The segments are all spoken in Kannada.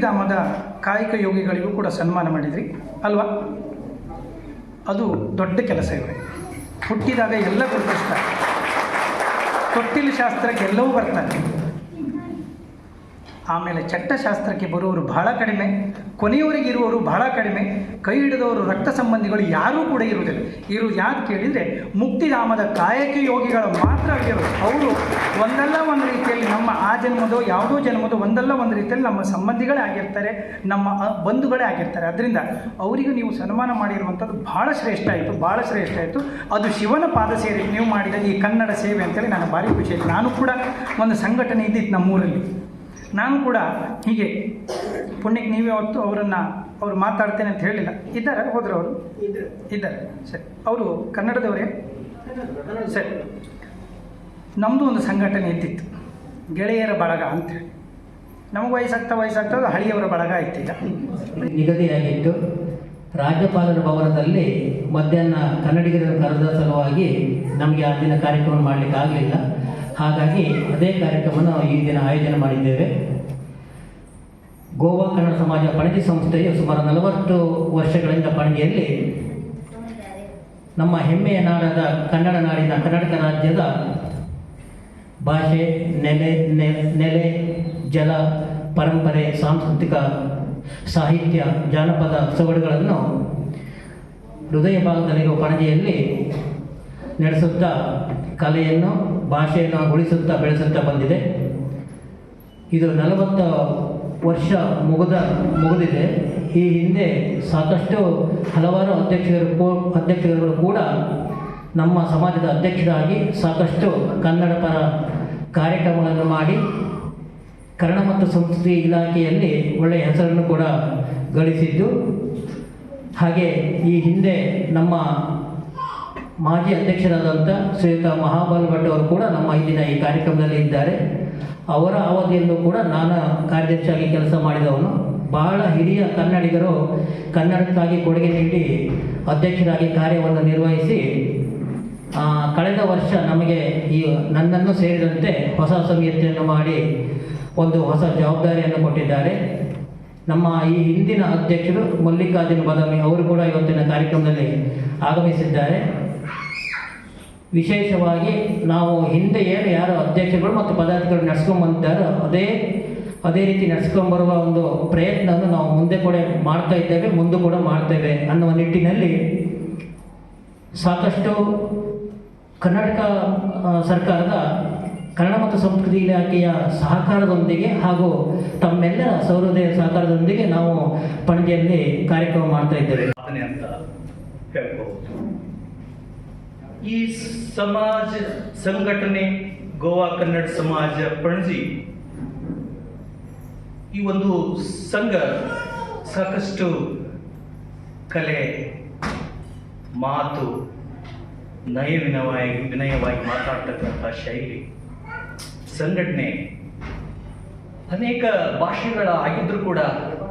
ಮುಕ್ತಿಧಾಮದ ಕಾಯಕ ಯೋಗಿಗಳಿಗೂ ಕೂಡ ಸನ್ಮಾನ ಮಾಡಿದ್ರಿ, ಅಲ್ವಾ? ಅದು ದೊಡ್ಡ ಕೆಲಸ ಇವೆ ಹುಟ್ಟಿದಾಗ ಎಲ್ಲ ಕಷ್ಟ. ತೊಟ್ಟಿಲು ಶಾಸ್ತ್ರಕ್ಕೆ ಎಲ್ಲವೂ ಬರ್ತಾರೆ. ಆಮೇಲೆ ಚಟ್ಟಶಾಸ್ತ್ರಕ್ಕೆ ಬರುವವರು ಬಹಳ ಕಡಿಮೆ, ಕೊನೆಯವರಿಗೆ ಇರುವವರು ಬಹಳ ಕಡಿಮೆ, ಕೈ ಹಿಡಿದವರು ರಕ್ತ ಸಂಬಂಧಿಗಳು ಯಾರೂ ಕೂಡ ಇರುವುದಿಲ್ಲ. ಇರುವುದು ಯಾಕೆ ಕೇಳಿದರೆ ಮುಕ್ತಿಧಾಮದ ಕಾಯಕ ಯೋಗಿಗಳು ಮಾತ್ರ ಆಗಿರೋದು ಅವರು ಒಂದಲ್ಲ ಒಂದು ರೀತಿಯಲ್ಲಿ ನಮ್ಮ ಆ ಜನ್ಮದೋ ಯಾವುದೋ ಜನ್ಮದೋ ಒಂದಲ್ಲ ಒಂದು ರೀತಿಯಲ್ಲಿ ನಮ್ಮ ಸಂಬಂಧಿಗಳೇ ಆಗಿರ್ತಾರೆ, ನಮ್ಮ ಬಂಧುಗಳೇ ಆಗಿರ್ತಾರೆ. ಅದರಿಂದ ಅವರಿಗೂ ನೀವು ಸನ್ಮಾನ ಮಾಡಿರುವಂಥದ್ದು ಭಾಳ ಶ್ರೇಷ್ಠ ಆಯಿತು ಭಾಳ ಶ್ರೇಷ್ಠ ಆಯಿತು. ಅದು ಶಿವನ ಪಾದ ಸೇರಿ ನೀವು ಮಾಡಿದ ಈ ಕನ್ನಡ ಸೇವೆ ಅಂತೇಳಿ ನಾನು ಭಾರಿ ಖುಷಿ ನಾನು ಕೂಡ ಒಂದು ಸಂಘಟನೆ ಇದ್ದಿತ್ತು ನಮ್ಮೂರಲ್ಲಿ. ನಾನು ಕೂಡ ಹೀಗೆ ಪುಣ್ಯಕ್ಕೆ ನೀವೇ ಹೊತ್ತು ಅವರನ್ನು ಅವ್ರು ಮಾತಾಡ್ತೇನೆ ಅಂತ ಹೇಳಿಲ್ಲ. ಇದ್ದಾರೆ ಹೋದ್ರೆ ಅವರು? ಇದ್ದಾರೆ. ಸರಿ. ಅವರು ಕನ್ನಡದವರೇ? ಸರಿ. ನಮ್ಮದು ಒಂದು ಸಂಘಟನೆ ಇದ್ದಿತ್ತು. ಗೆಳೆಯರ ಬಳಗ ಅಂತೇಳಿ ನಮಗೆ ವಯಸ್ಸಾಗ್ತಾ ವಯಸ್ಸಾಗ್ತಾ ಹಳಿಯವರ ಬಳಗ ಇತ್ತಿಲ್ಲ ನಿಗದಿಯಾಗಿತ್ತು. ರಾಜ್ಯಪಾಲರ ಭವನದಲ್ಲಿ ಮಧ್ಯಾಹ್ನ ಕನ್ನಡಿಗರ ಕರೆದ ಸಲುವಾಗಿ ನಮಗೆ ಆ ದಿನ ಕಾರ್ಯಕ್ರಮ ಮಾಡಲಿಕ್ಕೆ ಆಗಲಿಲ್ಲ ಹಾಗಾಗಿ ಅದೇ ಕಾರ್ಯಕ್ರಮವನ್ನು ಈ ದಿನ ಆಯೋಜನೆ ಮಾಡಿದ್ದೇವೆ. ಗೋವಾ ಕನ್ನಡ ಸಮಾಜ ಪಣಜಿ ಸಂಸ್ಥೆಯು ಸುಮಾರು ನಲವತ್ತು ವರ್ಷಗಳಿಂದ ಪಣಜಿಯಲ್ಲಿ ನಮ್ಮ ಹೆಮ್ಮೆಯ ನಾಡಾದ ಕನ್ನಡ ನಾಡಿನ ಕರ್ನಾಟಕ ರಾಜ್ಯದ ಭಾಷೆ, ನೆಲೆ ನೆಲೆ, ಜಲ, ಪರಂಪರೆ, ಸಾಂಸ್ಕೃತಿಕ ಸಾಹಿತ್ಯ, ಜಾನಪದ ಸೊಗಡುಗಳನ್ನು ಹೃದಯ ಭಾಗದಲ್ಲಿರುವ ಪಣಜಿಯಲ್ಲಿ ನಡೆಸುತ್ತಾ ಕಲೆಯನ್ನು ಭಾಷೆಯನ್ನು ಉಳಿಸುತ್ತಾ ಬೆಳೆಸುತ್ತಾ ಬಂದಿದೆ. ಇದು ನಲವತ್ತು ವರ್ಷ ಮುಗಿದ, ಮುಗಿದಿದೆ. ಈ ಹಿಂದೆ ಸಾಕಷ್ಟು ಹಲವಾರು ಅಧ್ಯಕ್ಷರು ಅಧ್ಯಕ್ಷರುಗಳು ಕೂಡ ನಮ್ಮ ಸಮಾಜದ ಅಧ್ಯಕ್ಷರಾಗಿ ಸಾಕಷ್ಟು ಕನ್ನಡ ಪರ ಕಾರ್ಯಕ್ರಮಗಳನ್ನು ಮಾಡಿ ಕನ್ನಡ ಮತ್ತು ಸಂಸ್ಕೃತಿ ಇಲಾಖೆಯಲ್ಲಿ ಒಳ್ಳೆಯ ಹೆಸರನ್ನು ಕೂಡ ಗಳಿಸಿದ್ದು. ಹಾಗೆ ಈ ಹಿಂದೆ ನಮ್ಮ ಮಾಜಿ ಅಧ್ಯಕ್ಷರಾದಂಥ ಶ್ರೀಯುತ ಮಹಾಬಲ್ ಭಟ್ ಅವರು ಕೂಡ ನಮ್ಮ ಇಲ್ಲಿನ ಈ ಕಾರ್ಯಕ್ರಮದಲ್ಲಿ ಇದ್ದಾರೆ. ಅವರ ಅವಧಿಯಲ್ಲೂ ಕೂಡ ನಾನು ಕಾರ್ಯದರ್ಶಿಯಾಗಿ ಕೆಲಸ ಮಾಡಿದವನು. ಬಹಳ ಹಿರಿಯ ಕನ್ನಡಿಗರು ಕನ್ನಡಕ್ಕಾಗಿ ಕೊಡುಗೆ ನೀಡಿ ಅಧ್ಯಕ್ಷರಾಗಿ ಕಾರ್ಯವನ್ನು ನಿರ್ವಹಿಸಿ ಕಳೆದ ವರ್ಷ ನಮಗೆ ಈ ನನ್ನನ್ನು ಸೇರಿದಂತೆ ಹೊಸ ಸಮಿತಿಯನ್ನು ಮಾಡಿ ಒಂದು ಹೊಸ ಜವಾಬ್ದಾರಿಯನ್ನು ಕೊಟ್ಟಿದ್ದಾರೆ. ನಮ್ಮ ಈ ಹಿಂದಿನ ಅಧ್ಯಕ್ಷರು ಮಲ್ಲಿಕಾರ್ಜುನ ಬದಾಮಿ ಅವರು ಕೂಡ ಇವತ್ತಿನ ಕಾರ್ಯಕ್ರಮದಲ್ಲಿ ಆಗಮಿಸಿದ್ದಾರೆ. ವಿಶೇಷವಾಗಿ ನಾವು ಹಿಂದೆ ಏನು ಯಾರು ಅಧ್ಯಕ್ಷಗಳು ಮತ್ತು ಪದಾಧಿಕಾರಿಗಳು ನಡ್ಸ್ಕೊಂಡು ಬಂದಿದ್ದಾರೋ ಅದೇ ಅದೇ ರೀತಿ ನಡೆಸ್ಕೊಂಡ್ಬರುವ ಒಂದು ಪ್ರಯತ್ನವನ್ನು ನಾವು ಮುಂದೆ ಕೂಡ ಮಾಡ್ತಾ ಇದ್ದೇವೆ, ಮುಂದೆ ಕೂಡ ಮಾಡ್ತೇವೆ ಅನ್ನುವ ನಿಟ್ಟಿನಲ್ಲಿ ಸಾಕಷ್ಟು ಕರ್ನಾಟಕ ಸರ್ಕಾರದ ಕನ್ನಡ ಮತ್ತು ಸಂಸ್ಕೃತಿ ಇಲಾಖೆಯ ಸಹಕಾರದೊಂದಿಗೆ ಹಾಗೂ ತಮ್ಮೆಲ್ಲರ ಸೌಹೃದಯ ಸಹಕಾರದೊಂದಿಗೆ ನಾವು ಪಣಜಿಯಲ್ಲಿ ಕಾರ್ಯಕ್ರಮ ಮಾಡ್ತಾ ಇದ್ದೇವೆ. ಅಂತ ಈ ಸಮಾಜ ಸಂಘಟನೆ, ಗೋವಾ ಕನ್ನಡ ಸಮಾಜ, ಪಣಜಿ, ಈ ಒಂದು ಸಂಘ ಸಾಕಷ್ಟು ಕಲೆ, ಮಾತು ನಯ ವಿನವಾಗಿ ವಿನಯವಾಗಿ ಮಾತಾಡ್ತಕ್ಕಂಥ ಶೈಲಿ, ಸಂಘಟನೆ. ಅನೇಕ ಭಾಷೆಗಳ ಆಗಿದ್ರೂ ಕೂಡ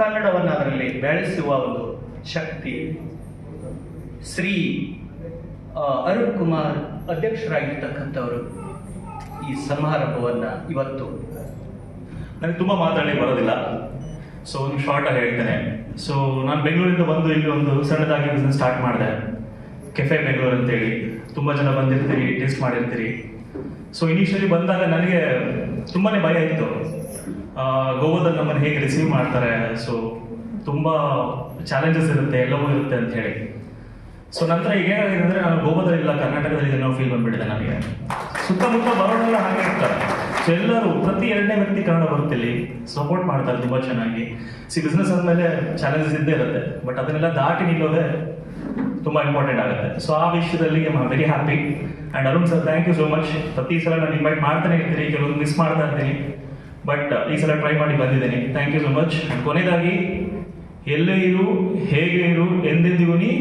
ಕನ್ನಡವನ್ನು ಅದರಲ್ಲಿ ಬೆಳೆಸುವ ಒಂದು ಶಕ್ತಿ. ಶ್ರೀ ಅರುಣ್ ಕುಮಾರ್ ಅಧ್ಯಕ್ಷರಾಗಿರ್ತಕ್ಕಂಥವರು ಈ ಸಮಾರಂಭವನ್ನು ಇವತ್ತು. ನನಗೆ ತುಂಬ ಮಾತಾಡಲಿಕ್ಕೆ ಬರೋದಿಲ್ಲ. ಸೊ ಒಂದು ಶಾರ್ಟ್ ಆಗಿ ಹೇಳ್ತೇನೆ. ಸೊ ನಾನು ಬೆಂಗಳೂರಿಂದ ಬಂದು ಇಲ್ಲಿ ಒಂದು ಸಣ್ಣದಾಗಿ ಬಿಸ್ನೆಸ್ ಸ್ಟಾರ್ಟ್ ಮಾಡಿದೆ. ಕೆಫೆ ಬೆಂಗಳೂರು ಅಂತೇಳಿ. ತುಂಬ ಜನ ಬಂದಿರ್ತೀರಿ ಟೇಸ್ಟ್ ಮಾಡಿರ್ತೀರಿ. ಸೊ ಇನಿಷಿಯಲಿ ಬಂದಾಗ ನನಗೆ ತುಂಬಾ ಭಯ ಇತ್ತು. ಗೋವಾದಲ್ಲಿ ನಮ್ಮನ್ನು ಹೇಗೆ ರಿಸೀವ್ ಮಾಡ್ತಾರೆ. ಸೊ ತುಂಬ ಚಾಲೆಂಜಸ್ ಇರುತ್ತೆ, ಎಲ್ಲವೂ ಇರುತ್ತೆ ಅಂತ ಹೇಳಿ. ಸೊ ನಂತರ ಈಗ ಏನಾಗಿದೆ ಅಂದರೆ ನಾನು ಗೋವಾದಲ್ಲಿ ಇಲ್ಲ, ಕರ್ನಾಟಕದಲ್ಲಿ ಇದನ್ನು ಫೀಲ್ ಬಂದ್ಬಿಟ್ಟಿದೆ ನನಗೆ ಸುತ್ತಮುತ್ತ ಬರೋರೆಲ್ಲ ಹಾಗೆ ಇರ್ತಾರೆ. ಸೊ ಎಲ್ಲರೂ ಪ್ರತಿ ಎರಡನೇ ವ್ಯಕ್ತಿ ಕನ್ನಡ ಬರುತ್ತಿಲ್ಲಿ ಸಪೋರ್ಟ್ ಮಾಡ್ತಾರೆ ತುಂಬ ಚೆನ್ನಾಗಿ. ಸಿ ಬಿಸ್ನೆಸ್ ಅಂದಮೇಲೆ ಚಾಲೆಂಜಸ್ ಇದ್ದೇ ಇರುತ್ತೆ. ಬಟ್ ಅದನ್ನೆಲ್ಲ ದಾಟಿ ನಿಲ್ಲೋದೆ ತುಂಬ ಇಂಪಾರ್ಟೆಂಟ್ ಆಗುತ್ತೆ. ಸೊ ಆ ವಿಷಯದಲ್ಲಿ I very happy and Arun sir thank you so much ಪ್ರತಿ ಸಲ ನಾನು ಇನ್ವೈಟ್ ಮಾಡ್ತಾನೆ ಇರ್ತೀನಿ. ಕೆಲವೊಂದು ಮಿಸ್ ಮಾಡ್ತಾ ಇರ್ತೀನಿ. ಬಟ್ ಈ ಸಲ ಟ್ರೈ ಮಾಡಿ ಬಂದಿದ್ದೀನಿ. ಥ್ಯಾಂಕ್ ಯು ಸೋ ಮಚ್ ಕೊನೆಯದಾಗಿ, ಎಲ್ಲೇ ಇರು, ಹೇಗೆ ಇರು, ಎಂದೆಂದಿಗೂ ನೀ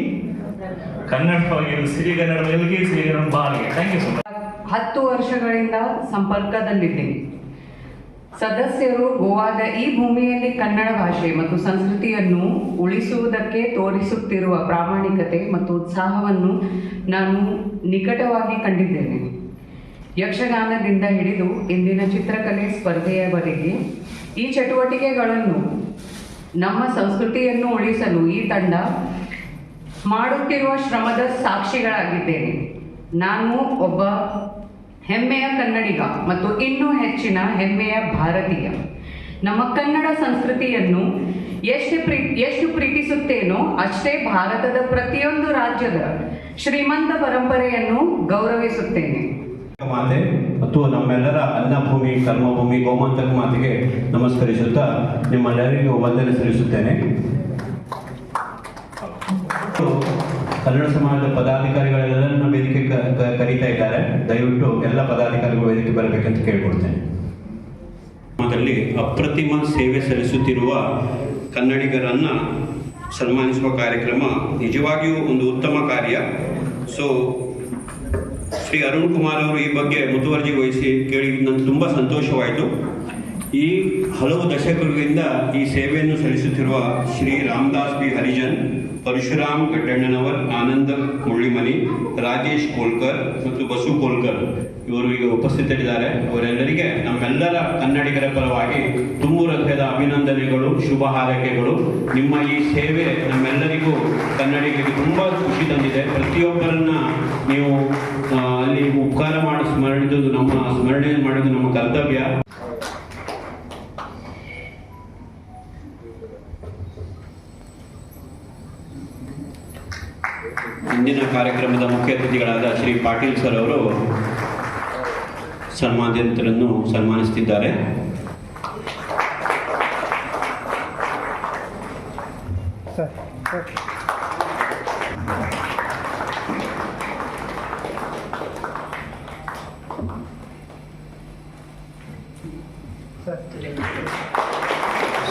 ಕನ್ನಡವಾಗಿರು ಸಿರಿಗನ್ನಡ ಮೇಲ್ಗೆ ಸಿರಿಗನ್ನಡ ಬಾಲ್ಗೆ ಥ್ಯಾಂಕ್ ಯು ಸೊ ಮಚ್ ಹತ್ತು ವರ್ಷಗಳಿಂದ ಸಂಪರ್ಕದಲ್ಲಿದ್ದೀನಿ. ಸದಸ್ಯರು ಗೋವಾದ ಈ ಭೂಮಿಯಲ್ಲಿ ಕನ್ನಡ ಭಾಷೆ ಮತ್ತು ಸಂಸ್ಕೃತಿಯನ್ನು ಉಳಿಸುವುದಕ್ಕೆ ತೋರಿಸುತ್ತಿರುವ ಪ್ರಾಮಾಣಿಕತೆ ಮತ್ತು ಉತ್ಸಾಹವನ್ನು ನಾನು ನಿಕಟವಾಗಿ ಕಂಡಿದ್ದೇನೆ. ಯಕ್ಷಗಾನದಿಂದ ಹಿಡಿದು ಇಂದಿನ ಚಿತ್ರಕಲೆ ಸ್ಪರ್ಧೆಯವರೆಗೆ ಈ ಚಟುವಟಿಕೆಗಳನ್ನು ನಮ್ಮ ಸಂಸ್ಕೃತಿಯನ್ನು ಉಳಿಸಲು ಈ ತಂಡ ಮಾಡುತ್ತಿರುವ ಶ್ರಮದ ಸಾಕ್ಷಿಗಳಾಗಿದ್ದೇನೆ. ನಾನು ಒಬ್ಬ ಹೆಮ್ಮೆಯ ಕನ್ನಡಿಗ ಮತ್ತು ಇನ್ನೂ ಹೆಚ್ಚಿನ ಹೆಮ್ಮೆಯ ಭಾರತೀಯ. ನಮ್ಮ ಕನ್ನಡ ಸಂಸ್ಕೃತಿಯನ್ನು ಎಷ್ಟು ಪ್ರೀ, ಎಷ್ಟು ಪ್ರೀತಿಸುತ್ತೇನೋ ಅಷ್ಟೇ ಭಾರತದ ಪ್ರತಿಯೊಂದು ರಾಜ್ಯದ ಶ್ರೀಮಂತ ಪರಂಪರೆಯನ್ನು ಗೌರವಿಸುತ್ತೇನೆ. ಮಾತೆ ಮತ್ತು ನಮ್ಮೆಲ್ಲರ ಅನ್ನಭೂಮಿ, ಕರ್ಮಭೂಮಿ ಗೋಮಾಂತಕ ಮಾತೆಗೆ ನಮಸ್ಕರಿಸುತ್ತಾ ನಿಮ್ಮೆಲ್ಲರಿಗೂ ವಂದನೆ ಸಲ್ಲಿಸುತ್ತೇನೆ. ಕನ್ನಡ ಸಮಾಜದ ಪದಾಧಿಕಾರಿಗಳೆಲ್ಲರನ್ನ ವೇದಿಕೆ ಕರೀತಾ ಇದ್ದಾರೆ. ದಯವಿಟ್ಟು ಎಲ್ಲ ಪದಾಧಿಕಾರಿಗಳು ವೇದಿಕೆ ಬರಬೇಕಂತ ಕೇಳ್ಕೊಡ್ತೇನೆ ಅಪ್ರತಿಮ ಸೇವೆ ಸಲ್ಲಿಸುತ್ತಿರುವ ಕನ್ನಡಿಗರನ್ನ ಸನ್ಮಾನಿಸುವ ಕಾರ್ಯಕ್ರಮ ನಿಜವಾಗಿಯೂ ಒಂದು ಉತ್ತಮ ಕಾರ್ಯ. ಸೊ ಶ್ರೀ ಅರುಣ್ ಕುಮಾರ್ ಅವರು ಈ ಬಗ್ಗೆ ಮುತುವರ್ಜಿ ವಹಿಸಿ ಕೇಳಿ ನನಗೆ ತುಂಬ ಸಂತೋಷವಾಯಿತು. ಈ ಹಲವು ದಶಕಗಳಿಂದ ಈ ಸೇವೆಯನ್ನು ಸಲ್ಲಿಸುತ್ತಿರುವ ಶ್ರೀ ರಾಮದಾಸ್ ಬಿ ಹರಿಜನ್ ಪರಶುರಾಮ್ ಕಟ್ಟಣ್ಣನವರ್, ಆನಂದ ಮುಳ್ಳಿಮನಿ, ರಾಜೇಶ್ ಕೋಲ್ಕರ್ ಮತ್ತು ಬಸು ಕೋಲ್ಕರ್. ಇವರು ಈಗ ಉಪಸ್ಥಿತರಿದ್ದಾರೆ. ಅವರೆಲ್ಲರಿಗೆ ನಮ್ಮೆಲ್ಲರ ಕನ್ನಡಿಗರ ಪರವಾಗಿ ತುಂಬು ರಥದ ಅಭಿನಂದನೆಗಳು, ಶುಭ ಹಾರೈಕೆಗಳು. ನಿಮ್ಮ ಈ ಸೇವೆ ನಮ್ಮೆಲ್ಲರಿಗೂ ಕನ್ನಡಿಗರಿಗೆ ತುಂಬ ಖುಷಿ ತಂದಿದೆ. ಪ್ರತಿಯೊಬ್ಬರನ್ನ ನೀವು ಅಲ್ಲಿ ಉಪಕಾರ ಮಾಡಿ ಸ್ಮರಣಿದ್ದು ನಮ್ಮ, ಸ್ಮರಣೆ ಮಾಡೋದು ನಮ್ಮ ಕರ್ತವ್ಯ. ಇಂದಿನ ಕಾರ್ಯಕ್ರಮದ ಮುಖ್ಯ ಅತಿಥಿಗಳಾದ ಶ್ರೀ ಪಾಟೀಲ್ ಸರ್ ಅವರು ಸನ್ಮಾನಿತರನ್ನು ಸನ್ಮಾನಿಸುತ್ತಿದ್ದಾರೆ.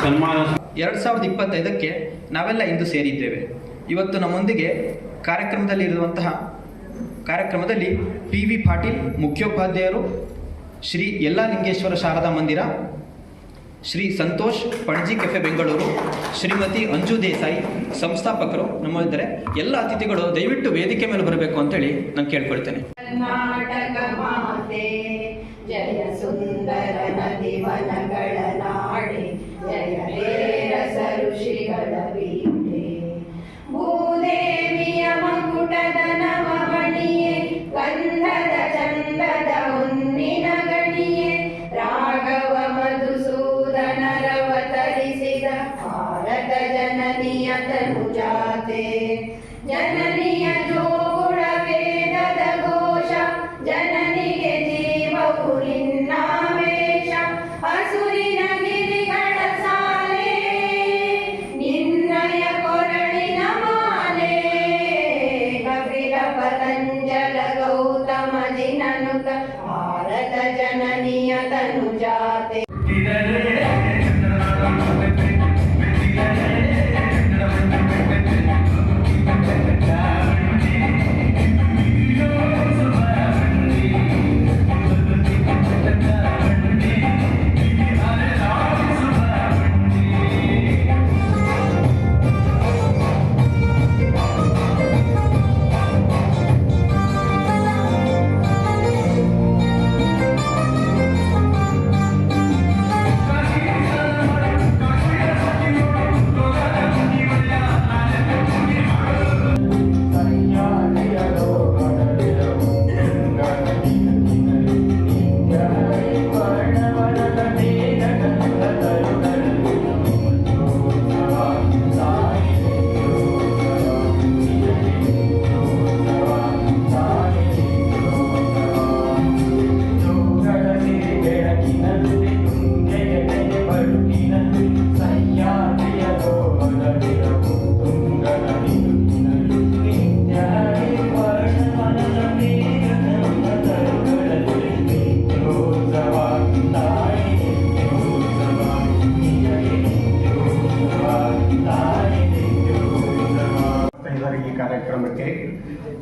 ಸನ್ಮಾನ ಎರಡ್ ಸಾವಿರದ ಇಪ್ಪತ್ತೈದಕ್ಕೆ ನಾವೆಲ್ಲ ಇಂದು ಸೇರಿದ್ದೇವೆ. ಇವತ್ತು ನಮ್ಮೊಂದಿಗೆ ಕಾರ್ಯಕ್ರಮದಲ್ಲಿರುವಂತಹ ಕಾರ್ಯಕ್ರಮದಲ್ಲಿ ಪಿ ವಿ ಪಾಟೀಲ್, ಮುಖ್ಯೋಪಾಧ್ಯಾಯರು, ಶ್ರೀ ಯಲ್ಲಾಲಿಂಗೇಶ್ವರ ಶಾರದಾ ಮಂದಿರ, ಶ್ರೀ ಸಂತೋಷ್ ಪಣಜಿ ಕೆಫೆ ಬೆಂಗಳೂರು, ಶ್ರೀಮತಿ ಅಂಜು ದೇಸಾಯಿ, ಸಂಸ್ಥಾಪಕರು ನಮ್ಮಲ್ಲಿದ್ದಾರೆ. ಎಲ್ಲ ಅತಿಥಿಗಳು ದಯವಿಟ್ಟು ವೇದಿಕೆ ಮೇಲೆ ಬರಬೇಕು ಅಂತೇಳಿ ನಾನು ಕೇಳ್ಕೊಳ್ತೇನೆ. ಕರ್ನಾಟಕ ಮಾತೆ ಜಯ ಸುಂದರ ನದಿ Yeah.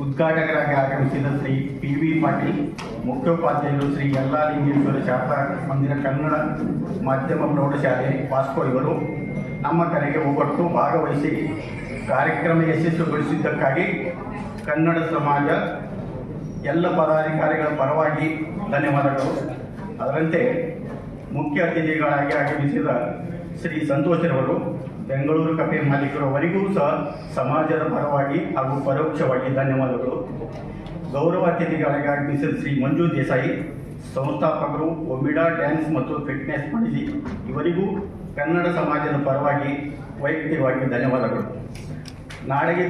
ಉದ್ಘಾಟಕರಾಗಿ ಆಗಮಿಸಿದ ಶ್ರೀ ಪಿ ವಿ ಪಾಟೀಲ್, ಮುಖ್ಯೋಪಾಧ್ಯಾಯರು ಶ್ರೀ ಯಲ್ಲಾಲಿಂಗೇಶ್ವರ ಶಾಸ್ತ್ರ ಮಂದಿರ ಕನ್ನಡ ಮಾಧ್ಯಮ ಪ್ರೌಢಶಾಲೆ ವಾಸ್ಕೋ ಇವರು ನಮ್ಮ ಕರೆಗೆ ಒಬ್ಬಟ್ಟು ಭಾಗವಹಿಸಿ ಕಾರ್ಯಕ್ರಮ ಯಶಸ್ವಿಗೊಳಿಸಿದ್ದಕ್ಕಾಗಿ ಕನ್ನಡ ಸಮಾಜ ಎಲ್ಲ ಪದಾಧಿಕಾರಿಗಳ ಪರವಾಗಿ ಧನ್ಯವಾದಗಳು. ಅದರಂತೆ ಮುಖ್ಯ ಅತಿಥಿಗಳಾಗಿ ಆಗಮಿಸಿದ ಶ್ರೀ ಸಂತೋಷರವರು ಬೆಂಗಳೂರು ಕಫೆ ಮಾಲೀಕರವರಿಗೂ ಸಹ ಸಮಾಜದ ಪರವಾಗಿ ಹಾಗೂ ಪರೋಕ್ಷವಾಗಿ ಧನ್ಯವಾದಗಳು. ಗೌರವ ಅತಿಥಿಗಳಾಗಿ ಆಗಮಿಸಿದ ಶ್ರೀ ಮಂಜು ದೇಸಾಯಿ, ಸಂಸ್ಥಾಪಕರು ಒಮಿಡಾ ಡ್ಯಾನ್ಸ್ ಮತ್ತು ಫಿಟ್ನೆಸ್ ಮಾಡಿಸಿ, ಇವರಿಗೂ ಕನ್ನಡ ಸಮಾಜದ ಪರವಾಗಿ ವೈಯಕ್ತಿಕವಾಗಿ ಧನ್ಯವಾದಗಳು. ನಾಳೆಗೆ